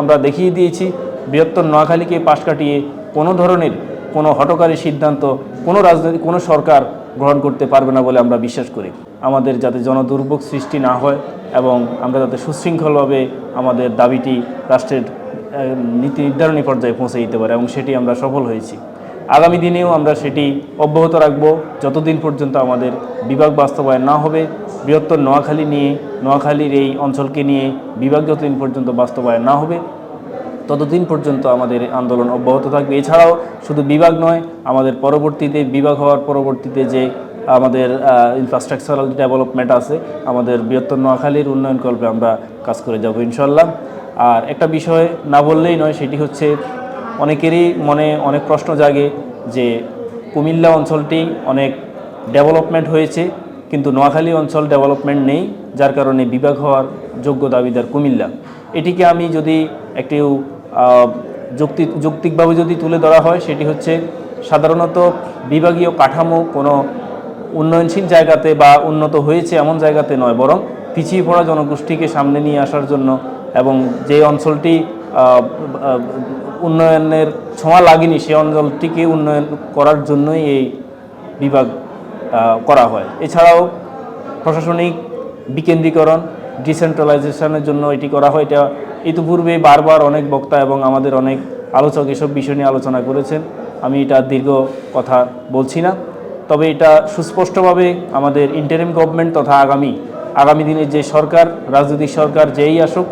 আমরা দেখিয়ে দিয়েছি, বৃহত্তর নোয়াখালীকে পাশ কাটিয়ে কোনো ধরনের কোনো হটকারী সিদ্ধান্ত কোনো রাজনৈতিক কোনো সরকার গ্রহণ করতে পারবে না বলে আমরা বিশ্বাস করি। আমাদের যাতে জনদুর্ভোগ সৃষ্টি না হয় এবং আমরা যাতে সুশৃঙ্খলভাবে আমাদের দাবিটি রাষ্ট্রের নীতি নির্ধারণী পর্যায়ে পৌঁছে দিতে পারে এবং সেটি আমরা সফল হয়েছি। আগামী দিনেও আমরা সেটি অব্যাহত রাখব। যতদিন পর্যন্ত আমাদের বিভাগ বাস্তবায়ন না হবে, বৃহত্তর নোয়াখালী নিয়ে নোয়াখালীর এই অঞ্চলকে নিয়ে বিভাগ যতদিন পর্যন্ত বাস্তবায়ন না হবে, ততদিন পর্যন্ত আমাদের আন্দোলন অব্যাহত থাকবে। এছাড়াও শুধু বিভাগ নয়, আমাদের পরবর্তীতে, বিভাগ হওয়ার পরবর্তীতে যে আমাদের ইনফ্রাস্ট্রাকচারাল ডেভেলপমেন্ট আছে, আমাদের বৃহত্তর নোয়াখালীর উন্নয়ন কল্পে আমরা কাজ করে যাব ইনশাল্লাহ আর একটা বিষয় না বললেই নয়, সেটি হচ্ছে অনেকেরই মনে অনেক প্রশ্ন জাগে যে কুমিল্লা অঞ্চলটি অনেক ডেভেলপমেন্ট হয়েছে কিন্তু নোয়াখালী অঞ্চল ডেভেলপমেন্ট নেই, যার কারণে বিভাগ হওয়ার যোগ্য দাবিদার কুমিল্লা। এটিকে আমি যদি একটি যুক্তি, যৌক্তিকভাবে যদি তুলে ধরা হয়, সেটি হচ্ছে সাধারণত বিভাগীয় কাঠামো কোনো উন্নয়নশীল জায়গাতে বা উন্নত হয়েছে এমন জায়গাতে নয়, বরং পিছিয়ে পড়া জনগোষ্ঠীকে সামনে নিয়ে আসার জন্য এবং যে অঞ্চলটি উন্নয়নের ছোঁয়া লাগেনি, সে অঞ্চলটিকে উন্নয়ন করার জন্যই এই বিভাগ করা হয়। এছাড়াও প্রশাসনিক বিকেন্দ্রীকরণ, ডিসেন্ট্রালাইজেশনের জন্য এটি করা হয়। এটা ইতিপূর্বে বারবার অনেক বক্তা এবং আমাদের অনেক আলোচক এসব বিষয় নিয়ে আলোচনা করেছেন। আমি এটা দীর্ঘ কথা বলছি না। তবে এটা সুস্পষ্টভাবে আমাদের ইন্টারিম গভর্নমেন্ট তথা আগামী আগামী দিনে যে সরকার, রাজনৈতিক সরকার যেই আসুক,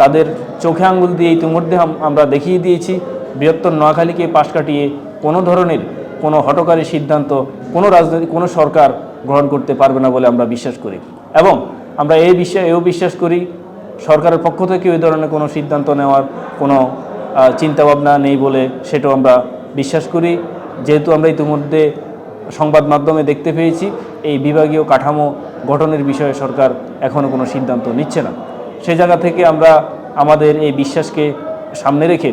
তাদের চোখে আঙ্গুল দিয়ে ইতিমধ্যে আমরা দেখিয়ে দিয়েছি, বৃহত্তর নোয়াখালীকে পাশ কাটিয়ে কোনো ধরনের কোনো হটকারী সিদ্ধান্ত কোনো রাজনৈতিক, কোনো সরকার গ্রহণ করতে পারবে না বলে আমরা বিশ্বাস করি। এবং আমরা এই বিষয়ে এও বিশ্বাস করি, সরকারের পক্ষ থেকে ওই ধরনের কোনো সিদ্ধান্ত নেওয়ার কোনো চিন্তাভাবনা নেই বলে সেটাও আমরা বিশ্বাস করি। যেহেতু আমরা ইতিমধ্যে সংবাদ মাধ্যমে দেখতে পেয়েছি, এই বিভাগীয় কাঠামো গঠনের বিষয়ে সরকার এখনও কোনো সিদ্ধান্ত নিচ্ছে না। সেই জায়গা থেকে আমরা আমাদের এই বিশ্বাসকে সামনে রেখে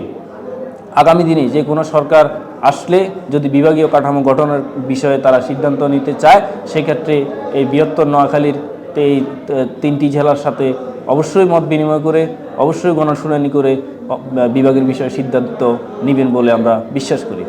আগামী দিনে যে কোনো সরকার আসলে যদি বিভাগীয় কাঠামো গঠনের বিষয়ে তারা সিদ্ধান্ত নিতে চায়, সেক্ষেত্রে এই বৃহত্তর নোয়াখালীর এই তিনটি জেলার সাথে অবশ্যই মত বিনিময় করে, অবশ্যই গণশুনানি করে বিভাগের বিষয়ে সিদ্ধান্ত নেবেন বলে আমরা বিশ্বাস করি।